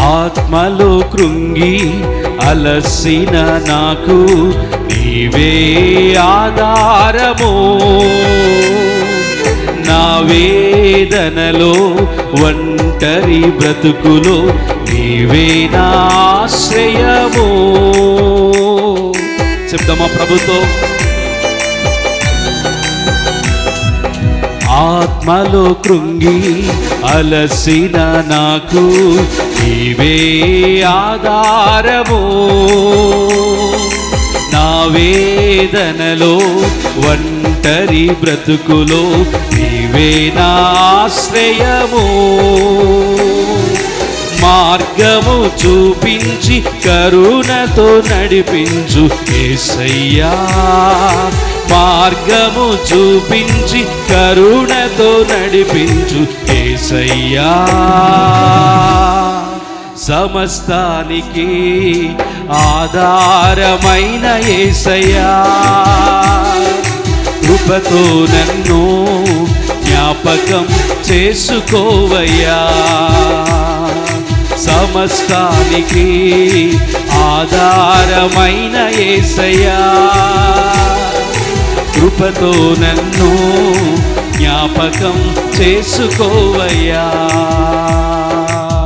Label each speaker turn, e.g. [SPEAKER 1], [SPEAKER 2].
[SPEAKER 1] ఆత్మలో కృంగి అలసిన నాకు నీవే ఆధారము. నా వేదనలో ఒంటరి బ్రతుకులో నీవే నాశ్రయము చెప్దామా ప్రభుతో? ఆత్మలో కృంగి అలసిన నాకు నీవే ఆధారము. నా వేదనలో ఒంటరి బ్రతుకులో నీవే నా ఆశ్రయము. మార్గము చూపించి కరుణతో నడిపించు ఏసయ్యా. మార్గము చూపించి కరుణతో నడిపించు ఏసయ్యా. సమస్తానికి ఆధారమైన ఏసయ్యా. కృపతో నన్ను జ్ఞాపకం చేసుకోవయ్యా. సమస్తానికి ఆధారమైన ఏసయ్యా. కృపతో నన్ను జ్ఞాపకం చేసుకోవయ్యా.